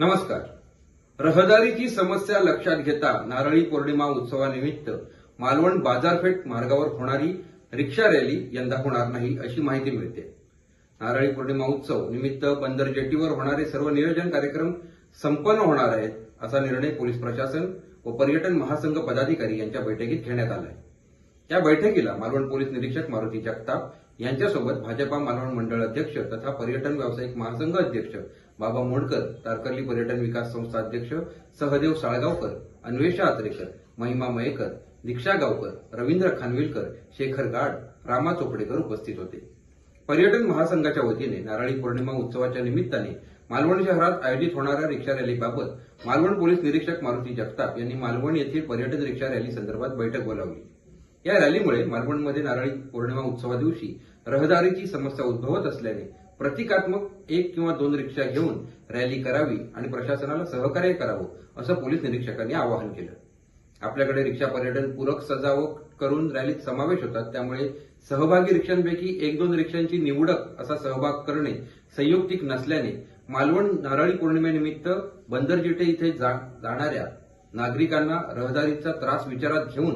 नमस्कार. रहदारीची समस्या लक्षात घेता नारळी पौर्णिमा उत्सवानिमित्त मालवण बाजारपेठ मार्गावर होणारी रिक्षा रॅली यंदा होणार नाही अशी माहिती मिळते. नारळी पौर्णिमा उत्सव निमित्त बंदर जेटीवर होणारे सर्व नियोजन कार्यक्रम संपन्न होणार आहेत असा निर्णय पोलीस प्रशासन व पर्यटन महासंघ पदाधिकारी यांच्या बैठकीत घेण्यात आला आहे या बैठकीला मालवण पोलीस निरीक्षक मारुती जगताप यांच्यासोबत भाजपा मालवण मंडळ अध्यक्ष तथा पर्यटन व्यावसायिक महासंघ अध्यक्ष बाबा मोडकर तारकर्ली पर्यटन विकास संस्था अध्यक्ष सहदेव साळगावकर अन्वेषा आत्रेकर महिमा मयेकर दीक्षा गावकर रवींद्र खानविलकर शेखर गाड रामा चोपडेकर उपस्थित होते. पर्यटन महासंघाच्या वतीने नारळी पौर्णिमा उत्सवाच्या निमित्ताने मालवण शहरात आयोजित होणाऱ्या रिक्षा रॅलीबाबत मालवण पोलीस निरीक्षक मारुती जगताप यांनी मालवण येथील पर्यटन रिक्षा रॅली संदर्भात बैठक बोलावली. या रॅलीमुळे मालवणमध्ये नारळी पौर्णिमा उत्सवा दिवशी रहदारीची समस्या उद्भवत असल्याने प्रतिकात्मक एक किंवा दोन रिक्षा घेऊन रॅली करावी आणि प्रशासनाला सहकार्य करावं असं पोलीस निरीक्षकांनी आवाहन केलं. आपल्याकडे रिक्षा पर्यटन पूरक सजावट करून रॅलीत समावेश होतात त्यामुळे सहभागी रिक्षांपैकी एक दोन रिक्षांची निवडक असा सहभाग करणे संयुक्तिक नसल्याने मालवण नारळी पौर्णिमेनिमित्त बंदरजेटे इथे जा- जाणाऱ्या नागरिकांना रहदारीचा त्रास विचारात घेऊन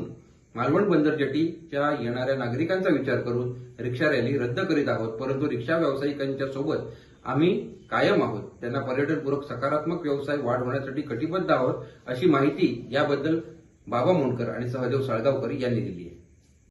मालवण बंदर जेटीच्या येणाऱ्या नागरिकांचा विचार करून रिक्षा रॅली रद्द करीत आहोत परंतु रिक्षा व्यावसायिकांच्या सोबत आम्ही कायम आहोत. त्यांना पर्यटनपूरक सकारात्मक व्यवसाय वाढ होण्यासाठी कटिबद्ध आहोत अशी माहिती याबद्दल बाबा मोंडकर आणि सहदेव साळगावकर यांनी दिली आहे.